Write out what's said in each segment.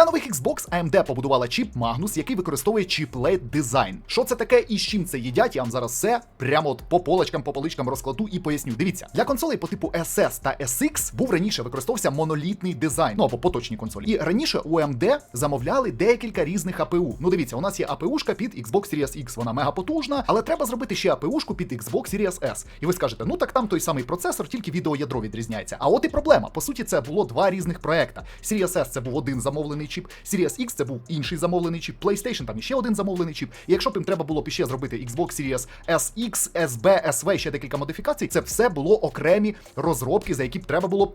Для нових Xbox AMD побудувала чіп Magnus, який використовує чіплет дизайн. Що це таке і з чим це їдять? Я вам зараз все прямо от по полочкам, по поличкам розкладу і поясню. Дивіться, для консолей по типу SS та SX був раніше використовувався монолітний дизайн, ну або поточні консолі. І раніше у AMD замовляли декілька різних АПУ. Ну дивіться, у нас є АПУшка під Xbox Series X, вона мега потужна, але треба зробити ще АПУшку під Xbox Series S. І ви скажете, ну так там той самий процесор, тільки відеоядро відрізняється. А от і проблема. По суті, це було два різних проекта. Series S це був один замовлений чіп, Series X це був інший замовлений чіп, PlayStation там іще один замовлений чіп. І якщо б їм треба було б зробити Xbox Series SX, SB, SV, ще декілька модифікацій, це все було окремі розробки, за які б треба було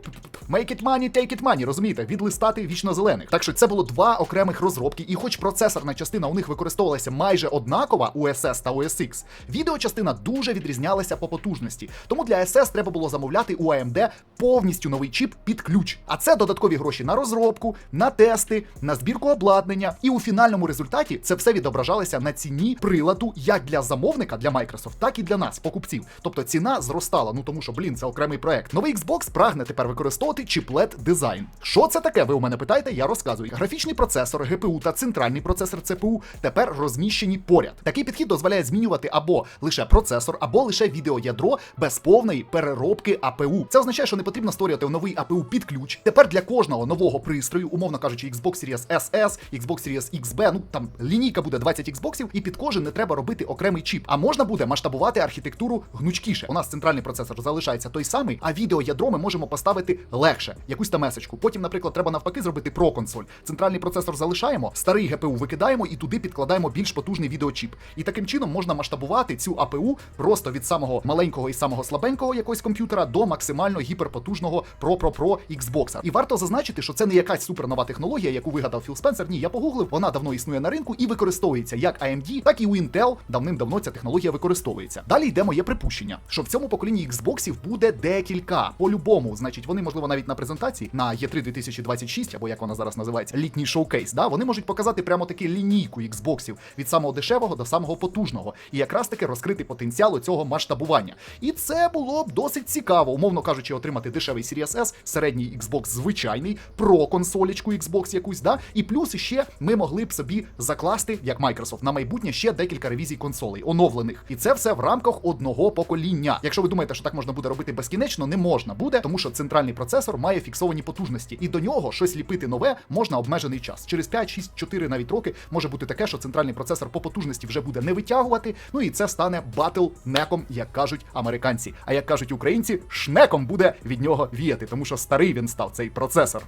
make it money, take it money, розумієте, відлистати вічно зелених. Так що це було два окремих розробки, і хоч процесорна частина у них використовувалася майже однакова у SS та у SX, відеочастина дуже відрізнялася по потужності. Тому для SS треба було замовляти у AMD повністю новий чіп під ключ. А це додаткові гроші на розробку, на тести, на збірку обладнання. І у фінальному результаті це все відображалося на ціні приладу як для замовника, для Microsoft, так і для нас, покупців. Тобто ціна зростала. Ну тому що, блін, це окремий проект. Новий Xbox прагне тепер використовувати чіплет дизайн. Що це таке? Ви у мене питаєте? Я розказую. Графічний процесор, GPU та центральний процесор CPU тепер розміщені поряд. Такий підхід дозволяє змінювати або лише процесор, або лише відеоядро без повної переробки APU. Це означає, що не потрібно створювати новий APU під ключ. Тепер для кожного нового пристрою, умовно кажучи, Xbox Series SS, Xbox Series XB, ну там лінійка буде 20 Xboxів, і під кожен не треба робити окремий чіп. А можна буде масштабувати архітектуру гнучкіше. У нас центральний процесор залишається той самий, а відеоядро ми можемо поставити легше, якусь там месочку. Потім, наприклад, треба навпаки зробити про. Центральний процесор залишаємо, старий GPU викидаємо і туди підкладаємо більш потужний відеочіп. І таким чином можна масштабувати цю APU просто від самого маленького і самого слабенького якогось комп'ютера до максимально гіперпотужного Pro Pro Pro Xbox. І варто зазначити, що це не якась супернова технологія, яку вигадав Філ Спенсер. Ні, я погуглив, вона давно існує на ринку і використовується як AMD, так і у Intel. Давним-давно ця технологія використовується. Далі йде моє припущення, що в цьому поколінні Xboxів буде декілька. По-любому, значить, вони можливо навіть на презентації на E E3 2026, або як вона зараз називається, літній шоукейс. Да, вони можуть показати прямо таки лінійку Xboxів від самого дешевого до самого потужного, і якраз таки розкрити потенціал цього масштабування. І це було б досить цікаво, умовно кажучи, отримати дешевий Series S, середній Xbox звичайний, про консолічку Xbox якусь, да, і плюс ще ми могли б собі закласти, як Microsoft, на майбутнє ще декілька ревізій консолей, оновлених. І це все в рамках одного покоління. Якщо ви думаєте, що так можна буде робити безкінечно, не можна буде, тому що центральний процесор має фіксовані потужності, і до нього щось ліпити нове можна обмежений час. Через 5, 6, 4 навіть роки може бути таке, що центральний процесор по потужності вже буде не витягувати. Ну і це стане батл-неком, як кажуть американці. А як кажуть українці, шнеком буде від нього віяти, тому що старий він став цей процесор.